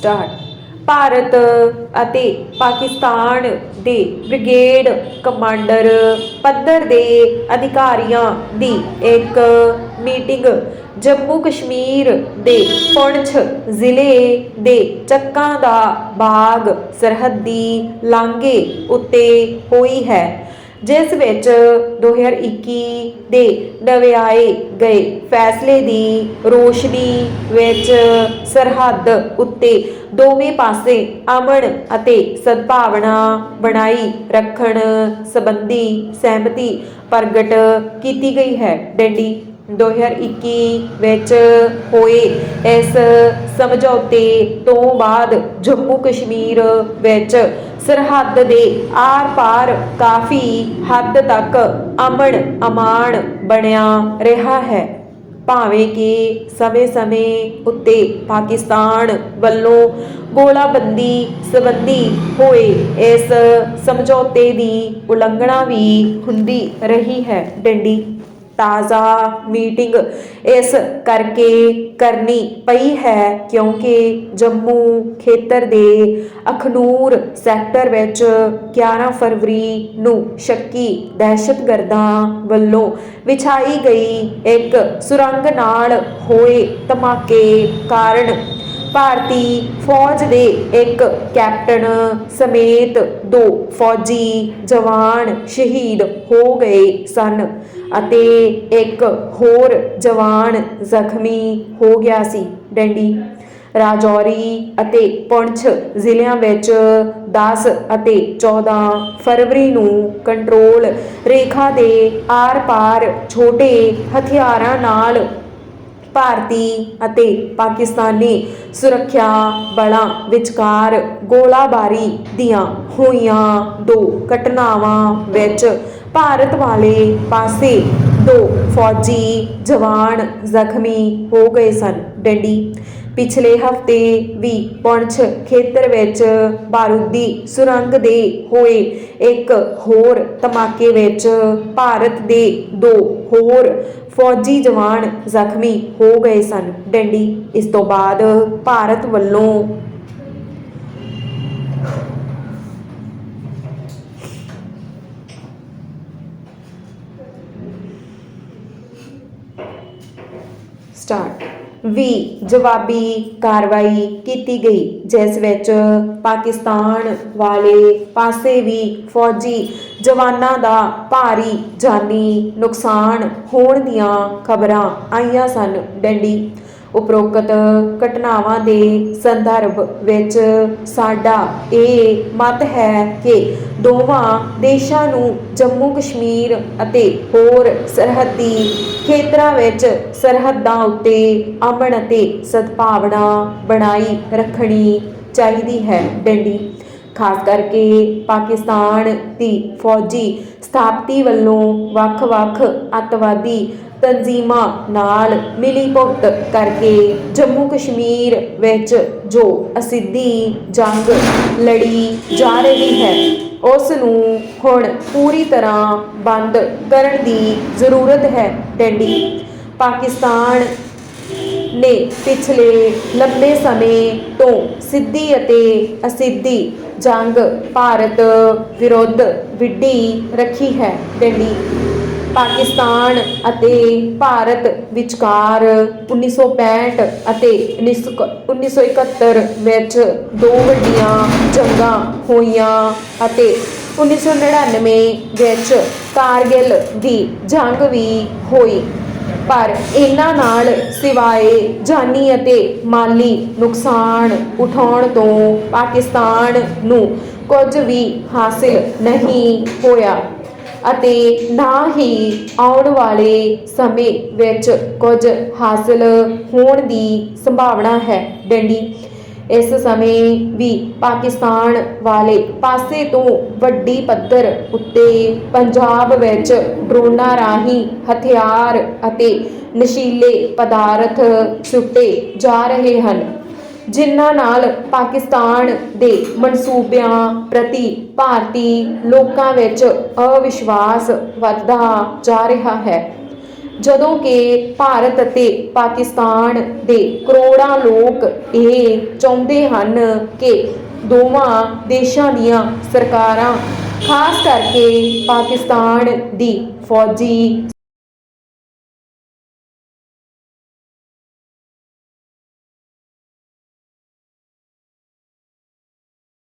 Start. Bharat ਅਤੇ ਪਾਕਿਸਤਾਨ ਦੇ brigade commander ਪੱਧਰ ਦੇ ਅਧਿਕਾਰੀਆਂ ਦੀ ਇੱਕ ਮੀਟਿੰਗ ਜੰਮੂ ਕਸ਼ਮੀਰ ਦੇ ਪੁੰਛ ਜ਼ਿਲ੍ਹੇ ਦੇ ਚੱਕਾਂ ਦਾ ਬਾਗ ਸਰਹੱਦੀ ਲਾਂਘੇ ਉੱਤੇ ਹੋਈ ਹੈ। ਜਿਸ ਵਿੱਚ 2021 ਦੇ ਨਵਿਆਏ ਗਏ ਫੈਸਲੇ ਦੀ ਰੋਸ਼ਨੀ ਵਿੱਚ ਸਰਹੱਦ ਉੱਤੇ ਦੋਵੇਂ ਪਾਸੇ ਅਮਨ ਅਤੇ ਸਦਭਾਵਨਾ ਬਣਾਈ ਰੱਖਣ ਸੰਬੰਧੀ ਸਹਿਮਤੀ ਪ੍ਰਗਟ ਕੀਤੀ ਗਈ ਹੈ। ਡੰਡੀ 2021 ਵਿੱਚ ਹੋਏ ਇਸ ਸਮਝੌਤੇ ਤੋਂ ਬਾਅਦ ਜੰਮੂ ਕਸ਼ਮੀਰ ਵਿੱਚ ਸਰਹੱਦ ਦੇ ਆਰ-ਪਾਰ ਕਾਫੀ ਹੱਦ ਤੱਕ ਅਮਨ ਅਮਾਨ ਬਣਿਆ ਰਿਹਾ ਹੈ। ਭਾਵੇਂ ਕਿ ਸਮੇਂ-ਸਮੇਂ ਉੱਤੇ ਪਾਕਿਸਤਾਨ ਵੱਲੋਂ ਗੋਲਾਬੰਦੀ ਸੰਬੰਧੀ ਹੋਏ ਇਸ ਸਮਝੌਤੇ ਦੀ ਉਲੰਘਣਾ ਵੀ ਹੁੰਦੀ ਰਹੀ ਹੈ। ਡੰਡੀ ਤਾਜ਼ਾ ਮੀਟਿੰਗ ਇਸ ਕਰਕੇ ਕਰਨੀ ਪਈ ਹੈ, ਕਿਉਂਕਿ ਜੰਮੂ ਖੇਤਰ ਦੇ ਅਖਨੂਰ ਸੈਕਟਰ ਵਿੱਚ 11 ਫਰਵਰੀ ਨੂੰ ਸ਼ੱਕੀ ਦਹਿਸ਼ਤਗਰਦਾਂ ਵੱਲੋਂ ਵਿਛਾਈ ਗਈ ਇੱਕ ਸੁਰੰਗ ਨਾਲ ਹੋਏ ਧਮਾਕੇ ਕਾਰਨ ਭਾਰਤੀ ਫੌਜ ਦੇ ਇੱਕ ਕੈਪਟਨ ਸਮੇਤ ਦੋ ਫੌਜੀ ਜਵਾਨ ਸ਼ਹੀਦ ਹੋ ਗਏ ਸਨ ਅਤੇ ਇੱਕ ਹੋਰ ਜਵਾਨ ਜ਼ਖਮੀ ਹੋ ਗਿਆ ਸੀ ਡੰਡੀ। ਰਾਜੌਰੀ ਅਤੇ ਪੁੰਛ ਜ਼ਿਲ੍ਹਿਆਂ ਵਿੱਚ 10 ਅਤੇ 14 ਫਰਵਰੀ ਨੂੰ ਕੰਟਰੋਲ ਰੇਖਾ ਦੇ ਆਰ-ਪਾਰ ਛੋਟੇ ਹਥਿਆਰਾਂ ਨਾਲ ਭਾਰਤੀ ਅਤੇ ਪਾਕਿਸਤਾਨੀ ਸੁਰੱਖਿਆ ਬਲਾਂ ਵਿਚਕਾਰ ਗੋਲਾਬਾਰੀ ਦੀਆਂ ਹੋਈਆਂ ਦੋ ਘਟਨਾਵਾਂ ਵਿੱਚ ਭਾਰਤ ਵਾਲੇ ਪਾਸੇ ਦੋ ਫੌਜੀ ਜਵਾਨ ਜ਼ਖਮੀ ਹੋ ਗਏ ਸਨ। ਡੰਡੀ ਪਿਛਲੇ ਹਫ਼ਤੇ ਵੀ ਪੁੰਛ ਖੇਤਰ ਵਿੱਚ ਬਾਰੂਦੀ ਸੁਰੰਗ ਦੇ ਹੋਏ ਇੱਕ ਹੋਰ ਧਮਾਕੇ ਵਿੱਚ ਭਾਰਤ ਦੇ ਦੋ ਹੋਰ ਫੌਜੀ ਜਵਾਨ ਜ਼ਖਮੀ ਹੋ ਗਏ ਸਨ। ਡੰਡੀ, ਇਸ ਤੋਂ ਬਾਅਦ ਭਾਰਤ ਵੱਲੋਂ ਸਟਾਰਟ ਵੀ ਜਵਾਬੀ ਕਾਰਵਾਈ ਕੀਤੀ ਗਈ, ਜਿਸ ਵਿੱਚ ਪਾਕਿਸਤਾਨ ਵਾਲੇ ਪਾਸੇ ਵੀ ਫੌਜੀ ਜਵਾਨਾਂ ਦਾ ਭਾਰੀ ਜਾਨੀ ਨੁਕਸਾਨ ਹੋਣ ਦੀਆਂ ਖਬਰਾਂ ਆਈਆਂ ਸਨ। ਡੰਡੀ ਉਪਰੋਕਤ ਘਟਨਾਵਾਂ ਦੇ ਸੰਦਰਭ ਵਿੱਚ ਸਾਡਾ ਇਹ ਮਤ ਹੈ ਕਿ ਦੋਵਾਂ ਦੇਸ਼ਾਂ ਨੂੰ ਜੰਮੂ ਕਸ਼ਮੀਰ ਅਤੇ ਹੋਰ ਸਰਹੱਦੀ ਖੇਤਰਾਂ ਵਿੱਚ ਸਰਹੱਦਾਂ ਉੱਤੇ ਅਮਨ ਅਤੇ ਸਦਭਾਵਨਾ ਬਣਾਈ ਰੱਖਣੀ ਚਾਹੀਦੀ ਹੈ। ਡੰਡੀ ਖਾਸ ਕਰਕੇ ਪਾਕਿਸਤਾਨ ਦੀ ਫੌਜੀ ਸਥਾਪਤੀ ਵੱਲੋਂ ਵੱਖ-ਵੱਖ ਅੱਤਵਾਦੀ ਤਨਜ਼ੀਮਾਂ ਨਾਲ ਮਿਲੀ ਭੁਗਤ ਕਰਕੇ ਜੰਮੂ ਕਸ਼ਮੀਰ ਵਿੱਚ ਜੋ ਅਸਿੱਧੀ ਜੰਗ ਲੜੀ ਜਾ ਰਹੀ ਹੈ, ਉਸ ਨੂੰ ਹੁਣ ਪੂਰੀ ਤਰ੍ਹਾਂ ਬੰਦ ਕਰਨ ਦੀ ਜ਼ਰੂਰਤ ਹੈ ਡੰਡੀ ਪਾਕਿਸਤਾਨ ਨੇ ਪਿਛਲੇ ਲੰਬੇ ਸਮੇਂ ਤੋਂ ਸਿੱਧੀ ਅਤੇ ਅਸਿੱਧੀ ਜੰਗ ਭਾਰਤ ਵਿਰੁੱਧ ਵਿੱਢੀ ਰੱਖੀ ਹੈ ਡੰਡੀ ਪਾਕਿਸਤਾਨ ਅਤੇ ਭਾਰਤ ਵਿਚਕਾਰ 1965 ਅਤੇ 1971 ਵਿੱਚ ਦੋ ਵੱਡੀਆਂ ਜੰਗਾਂ ਹੋਈਆਂ ਅਤੇ 1999 ਵਿੱਚ ਕਾਰਗਿਲ ਦੀ ਜੰਗ ਵੀ ਹੋਈ। ਪਰ ਇਹਨਾਂ ਨਾਲ ਸਿਵਾਏ ਜਾਨੀ ਅਤੇ ਮਾਲੀ ਨੁਕਸਾਨ ਉਠਾਉਣ ਤੋਂ ਪਾਕਿਸਤਾਨ ਨੂੰ ਕੁਝ ਵੀ ਹਾਸਿਲ ਨਹੀਂ ਹੋਇਆ ਅਤੇ ਨਾ ਹੀ ਆਉਣ ਵਾਲੇ ਸਮੇਂ ਵਿੱਚ ਕੁਝ ਹਾਸਲ ਹੋਣ ਦੀ ਸੰਭਾਵਨਾ ਹੈ। ਡੰਡੀ ਇਸ ਸਮੇਂ ਵੀ ਪਾਕਿਸਤਾਨ ਵਾਲੇ ਪਾਸੇ ਤੋਂ ਵੱਡੀ ਪੱਧਰ ਉੱਤੇ ਪੰਜਾਬ ਵਿੱਚ ਡਰੋਨਾਂ ਰਾਹੀਂ ਹਥਿਆਰ ਅਤੇ ਨਸ਼ੀਲੇ ਪਦਾਰਥ ਸੁੱਟੇ ਜਾ ਰਹੇ ਹਨ, ਜਿਨ੍ਹਾਂ ਨਾਲ ਪਾਕਿਸਤਾਨ ਦੇ ਮਨਸੂਬਿਆਂ ਪ੍ਰਤੀ ਭਾਰਤੀ ਲੋਕਾਂ ਵਿੱਚ ਅਵਿਸ਼ਵਾਸ ਵੱਧਦਾ ਜਾ ਰਿਹਾ ਹੈ। ਜਦੋਂ ਕਿ ਭਾਰਤ ਅਤੇ ਪਾਕਿਸਤਾਨ ਦੇ ਕਰੋੜਾਂ ਲੋਕ ਇਹ ਚਾਹੁੰਦੇ ਹਨ ਕਿ ਦੋਵਾਂ ਦੇਸ਼ਾਂ ਦੀਆਂ ਸਰਕਾਰਾਂ, ਖਾਸ ਕਰਕੇ ਪਾਕਿਸਤਾਨ ਦੀ ਫੌਜੀ